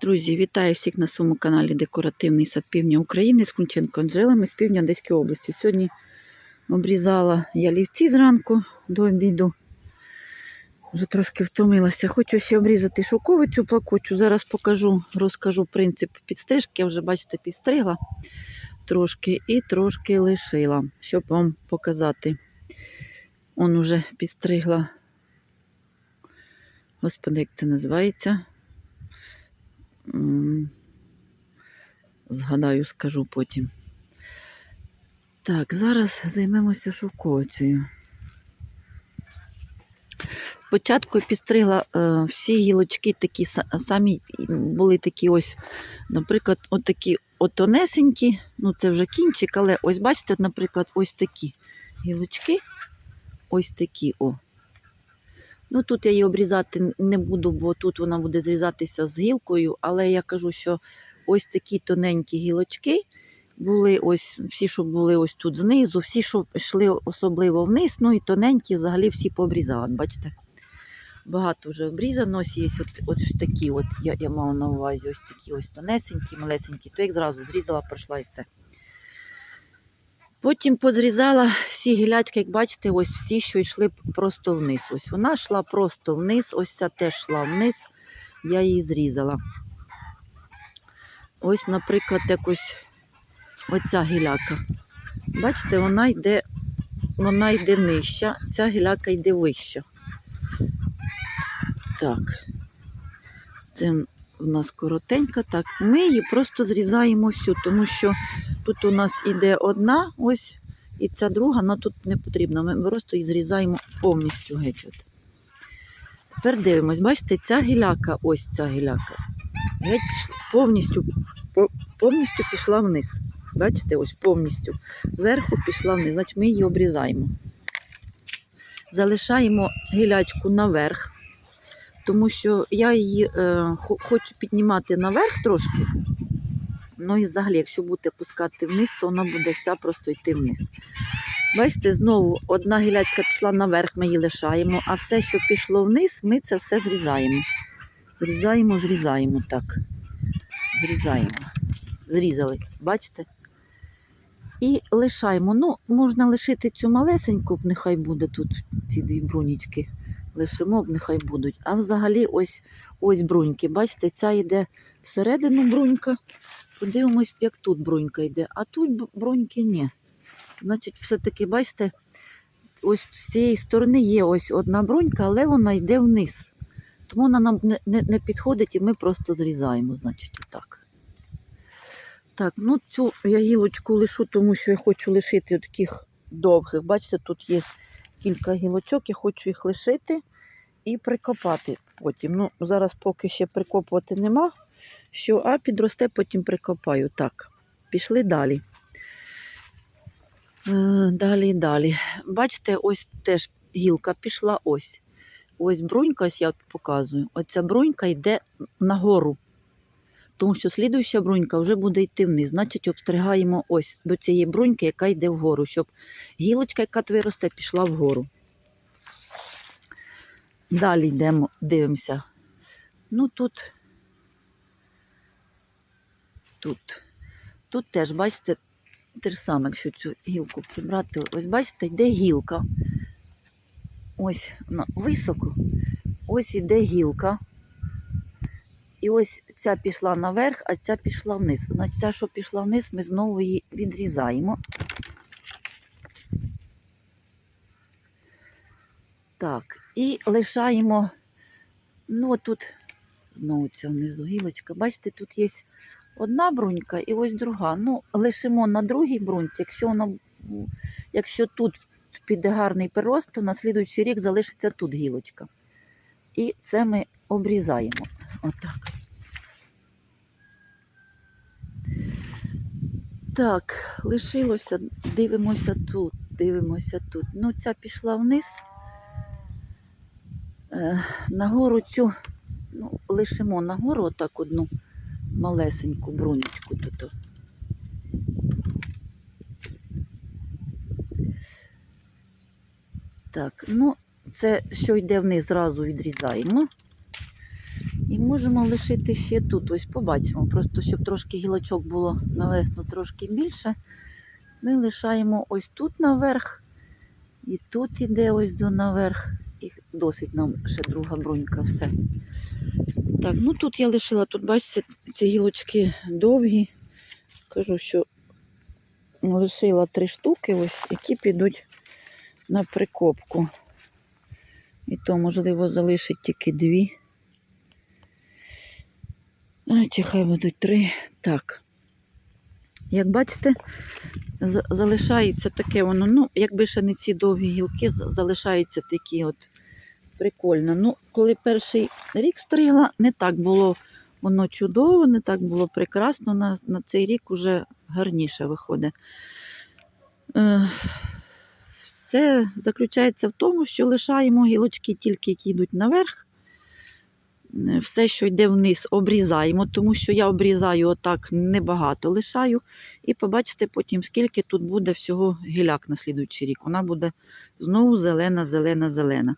Друзі, вітаю всіх на своєму каналі Декоративний сад Півдня України з Кунченко Анжелами з півдня Одеської області. Сьогодні обрізала я лівці зранку до обіду. Вже трошки втомилася. Хочу ще обрізати шовковицю плакучу. Зараз покажу, розкажу принцип підстрижки. Я вже, бачите, підстригла трошки і трошки лишила, щоб вам показати. Он уже підстригла. Господи, як це називається? Згадаю, скажу потім. Так, зараз займемося шовковицею. Спочатку підстригла е, всі гілочки такі самі були такі ось, наприклад, от такі от тонесенькі, ну це вже кінчик, але ось бачите, наприклад, ось такі гілочки, ось такі о. Ну тут я її обрізати не буду, бо тут вона буде зрізатися з гілкою, але я кажу, що ось такі тоненькі гілочки були ось всі, що були ось тут знизу, всі, що йшли особливо вниз, ну і тоненькі взагалі всі пообрізала. Бачите? Багато вже обрізано, ось є от, от такі, от я, я мала на увазі, ось такі ось тонесенькі, малесенькі, то як зразу зрізала, пройшла і все. Потім позрізала всі гілячки, як бачите, ось всі, що йшли просто вниз. Ось вона йшла просто вниз, ось ця теж йшла вниз, я її зрізала. Ось, наприклад, якось оця гіляка. Бачите, вона йде, вона йде нижча, ця гіляка йде вища. Так, це в нас коротенька. Так, ми її просто зрізаємо всю, тому що тут у нас іде одна, ось, і ця друга, але тут не потрібно. Ми просто її зрізаємо повністю геть. От. Тепер дивимось, бачите, ця гіляка, ось ця гіляка, геть повністю, повністю пішла вниз. Бачите, ось повністю. Зверху пішла вниз, значить ми її обрізаємо. Залишаємо гілячку наверх, тому що я її е, хочу піднімати наверх трошки. Ну і взагалі, якщо будете пускати вниз, то вона буде вся просто йти вниз. Бачите, знову одна гілячка пішла наверх, ми її лишаємо, а все, що пішло вниз, ми це все зрізаємо. Зрізаємо, зрізаємо так. Зрізаємо. Зрізали, бачите? І лишаємо. Ну, можна лишити цю малесеньку, б нехай буде тут ці дві брунічки. Лишимо, б нехай будуть. А взагалі ось ось бруньки. Бачите, ця йде всередину брунька. Подивимось, як тут брунька йде. А тут б- бруньки ні. Значить, все-таки, бачите, ось з цієї сторони є ось одна брунька, але вона йде вниз. Тому вона нам не, не, не підходить і ми просто зрізаємо, значить, отак. Так, ну цю я гілочку лишу, тому що я хочу лишити таких довгих. Бачите, тут є кілька гілочок, я хочу їх лишити і прикопати потім. Ну, зараз поки ще прикопувати нема, що, а підросте, потім прикопаю. Так, пішли далі. Е, Далі, далі. Бачите, ось теж гілка пішла ось. Ось брунька, ось я показую. Оця брунька йде нагору. Тому що слідуюча брунька вже буде йти вниз. Значить, обстригаємо ось до цієї бруньки, яка йде вгору, щоб гілочка, яка виросте, пішла вгору. Далі йдемо, дивимося. Ну тут, тут, тут теж, бачите, те ж саме, якщо цю гілку прибрати, ось бачите, йде гілка. Ось вона високо, ось іде гілка. І ось ця пішла наверх, а ця пішла вниз. Значить, ця, що пішла вниз, ми знову її відрізаємо. Так, і лишаємо, ну тут знову ця внизу гілочка. Бачите, тут є одна брунька і ось друга. Ну, лишимо на другій бруньці, якщо вона, якщо тут піде гарний прирост, то на слідуючий рік залишиться тут гілочка. І це ми обрізаємо. Отак. Так, лишилося, дивимося тут, дивимося тут. Ну, ця пішла вниз. Е, нагору цю, ну, лишимо нагору отак одну малесеньку брунечку тут. Так, ну, це що йде вниз, зразу відрізаємо. І можемо лишити ще тут. Ось побачимо. Просто щоб трошки гілочок було на весну трошки більше. Ми лишаємо ось тут наверх. І тут іде ось до наверх. Досить нам ще друга брунька, все. Так, ну тут я лишила, тут бачите, ці гілочки довгі. Кажу, що лишила три штуки, ось, які підуть на прикопку. І то, можливо, залишить тільки дві. А, чи хай будуть три. Так. Як бачите, залишається таке воно, ну, якби ще не ці довгі гілки, залишаються такі от прикольно. Ну, коли перший рік стригла, не так було воно чудово, не так було прекрасно. На, на цей рік уже гарніше виходить. Е, все заключається в тому, що лишаємо гілочки тільки, які йдуть наверх. Е, Все, що йде вниз, обрізаємо, тому що я обрізаю отак небагато лишаю. І побачите потім, скільки тут буде всього гіляк на слідуючий рік. Вона буде знову зелена, зелена, зелена.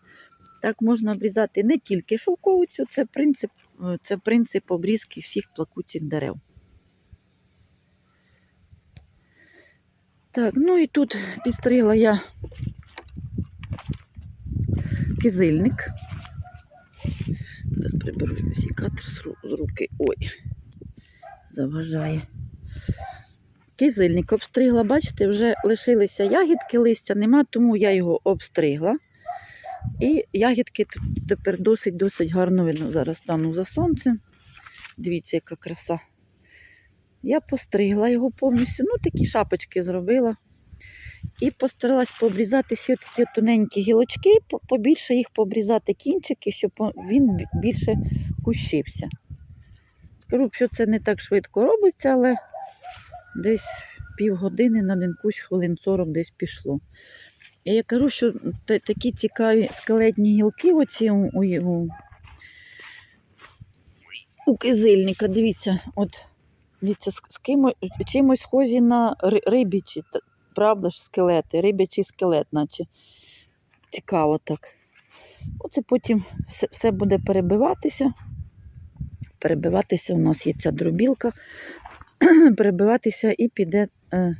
Так можна обрізати не тільки шовковицю, це принцип, е, це принцип обрізки всіх плакучих дерев. Так, ну і тут підстригла я кизильник. Зараз приберу секатор з з руки. Ой, заважає. Кизильник обстригла, бачите, вже лишилися ягідки, листя нема, тому я його обстригла. І ягідки тепер досить-досить гарно видно. Зараз стану за сонцем. Дивіться, яка краса. Я постригла його повністю, ну такі шапочки зробила. І постаралась пообрізати ще такі тоненькі гілочки, побільше їх пообрізати кінчики, щоб він більше кущився. Скажу, що це не так швидко робиться, але десь півгодини на один кущ, хвилин 40 десь пішло. Я кажу, що такі цікаві скелетні гілки оці у, у, у, кизильника, дивіться, от дивіться, з, з кимо, чимось схожі на рибічі, правда ж, скелети, рибячий скелет, наче цікаво так. Оце потім все, все буде перебиватися. Перебиватися, у нас є ця дробілка, перебиватися і піде е,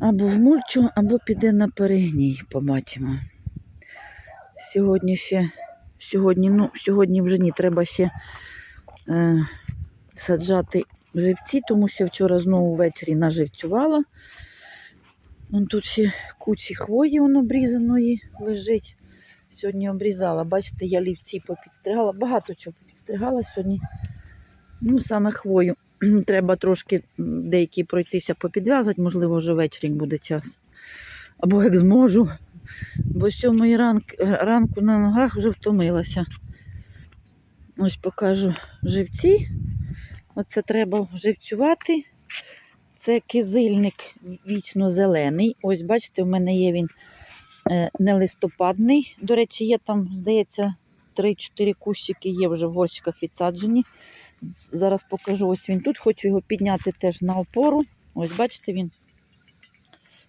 або в мульчу, або піде на перегній, побачимо. Сьогодні ще, сьогодні, ну, сьогодні вже ні, треба ще е, саджати живці, тому що вчора знову ввечері наживцювала. Вон тут ще кучі хвої воно обрізаної лежить. Сьогодні обрізала. Бачите, я лівці попідстригала. Багато чого попідстригала сьогодні. Ну, саме хвою. Треба трошки деякі пройтися попідв'язати, можливо, вже ввечері буде час. Або як зможу. Бо сьомої ранк, ранку на ногах вже втомилася. Ось покажу живці. Оце треба живцювати. Це кизильник вічно зелений. Ось, бачите, у мене є він е, не листопадний. До речі, є там, здається, 3-4 кущики є вже в горщиках відсаджені. Зараз покажу ось він тут. Хочу його підняти теж на опору. Ось, бачите він.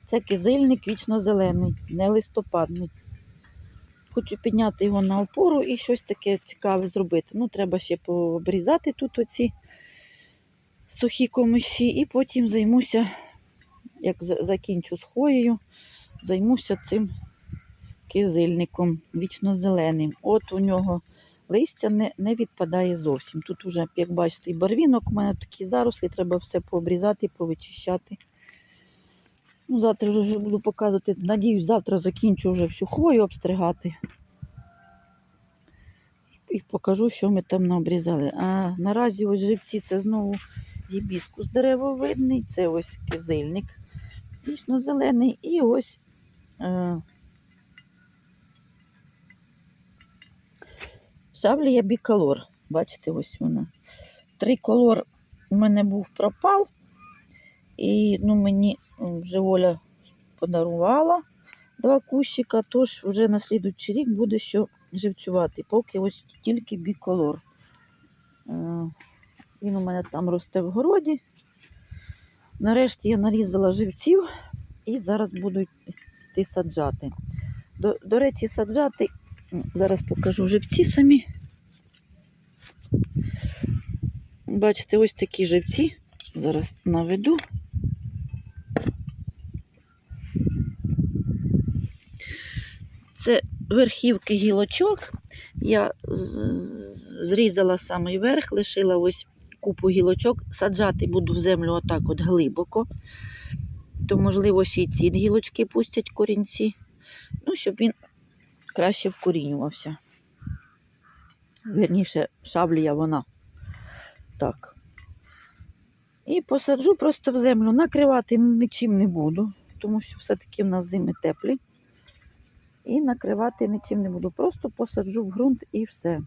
Це кизильник вічно зелений, не листопадний. Хочу підняти його на опору і щось таке цікаве зробити. Ну, треба ще пообрізати тут оці сухі комиші, і потім займуся, як закінчу з хвоєю, займуся цим кизильником вічно зеленим. От у нього листя не, не відпадає зовсім. Тут уже, як бачите, і барвінок, у мене такі зарослі, треба все пообрізати, повичищати. Ну, завтра вже, вже буду показувати. Надіюсь, завтра закінчу вже всю хвою обстригати. І покажу, що ми там наобрізали. А наразі ось живці це знову гібіскус деревовидний, це ось кизильник вічно-зелений і ось е, шавлія біколор. Бачите, ось вона. Триколор у мене був пропав, і ну, мені вже Оля подарувала два кущика, тож вже на слідуючий рік буде що живцювати, поки ось тільки біколор. Е, Він у мене там росте в городі. Нарешті я нарізала живців і зараз буду йти саджати. До, до речі, саджати, зараз покажу живці самі. Бачите, ось такі живці. Зараз наведу. Це верхівки гілочок. Я зрізала самий верх, лишила ось купу гілочок. Саджати буду в землю отак от глибоко. То, можливо, ще й ці гілочки пустять корінці. Ну, щоб він краще вкорінювався. Вірніше, шаблія вона. Так. І посаджу просто в землю. Накривати нічим не буду, тому що все-таки в нас зими теплі. І накривати нічим не буду. Просто посаджу в ґрунт і все.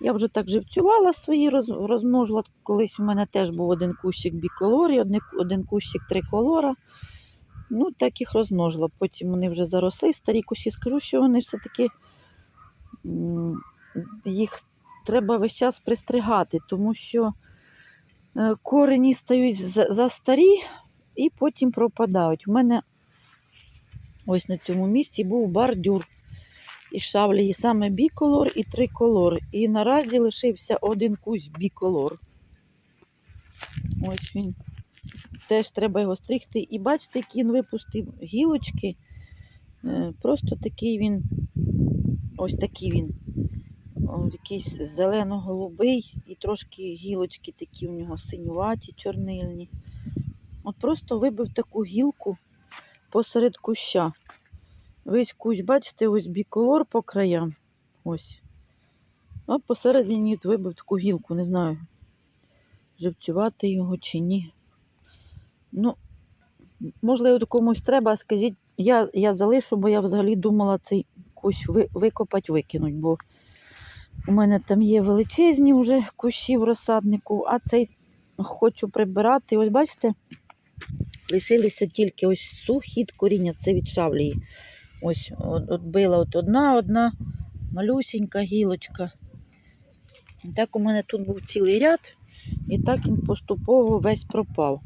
Я вже так живцювала свої, роз- розмножила. Колись у мене теж був один кущик біколор і один кущик триколора. Ну, так їх розмножила. Потім вони вже заросли. Старі кущі скажу, що вони все-таки їх треба весь час пристригати, тому що е, корені стають за- застарі і потім пропадають. У мене ось на цьому місці був бордюр і шавлії саме біколор і триколор. І наразі лишився один кущ біколор. Ось він. Теж треба його стригти. І бачите, який він випустив гілочки. Е, Просто такий він, ось такий він. Якийсь зелено-голубий і трошки гілочки такі у нього синюваті, чорнильні. От просто вибив таку гілку посеред куща. Весь кущ, бачите, ось біколор по краям. Ось. А посередині вибив таку гілку, не знаю, живцювати його чи ні. Ну, можливо, комусь треба, скажіть, я, я залишу, бо я взагалі думала цей ви, викопати, викинуть, бо у мене там є величезні вже кущі в розсаднику, а цей хочу прибирати. Ось бачите, лишилися тільки ось сухі коріння, це від шавлії. Ось от, от била от одна, одна малюсінька гілочка. І так у мене тут був цілий ряд, і так він поступово весь пропав.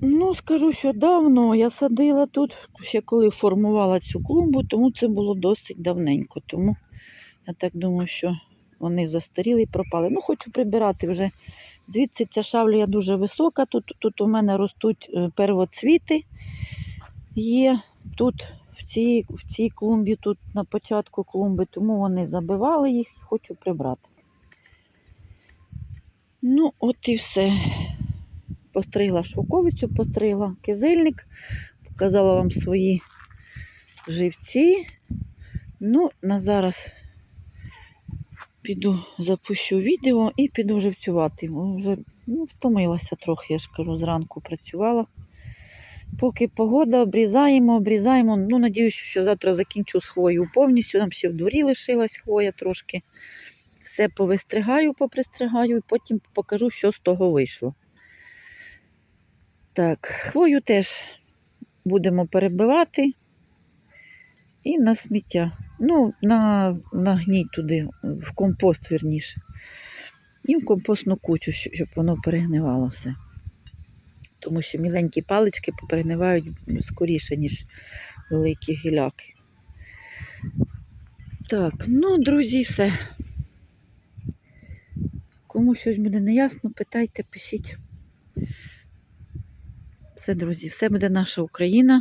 Ну, скажу, що давно я садила тут, ще коли формувала цю клумбу, тому це було досить давненько. Тому я так думаю, що вони застаріли і пропали. Ну, хочу прибирати вже. Звідси ця шавлія дуже висока. Тут, тут у мене ростуть е, первоцвіти. Є тут в цій, в цій клумбі, тут на початку клумби, тому вони забивали їх і хочу прибрати. Ну, от і все. Постригла шовковицю, постригла кизильник, показала вам свої живці. Ну, на зараз піду запущу відео і піду живцювати. Вже ну, втомилася трохи, я ж кажу, зранку працювала. Поки погода, обрізаємо, обрізаємо. Ну, надіюсь, що завтра закінчу з хвоєю повністю. Там ще в дворі лишилась хвоя трошки. Все повистригаю, попристригаю і потім покажу, що з того вийшло. Так, хвою теж будемо перебивати і на сміття. Ну, на, на гній туди, в компост, вірніше. І в компостну кучу, щоб воно перегнивало все. Тому що міленькі палички поперегнивають скоріше, ніж великі гіляки. Так, ну, друзі, все. Кому щось буде неясно, питайте, пишіть. Все, друзі, все буде наша Україна.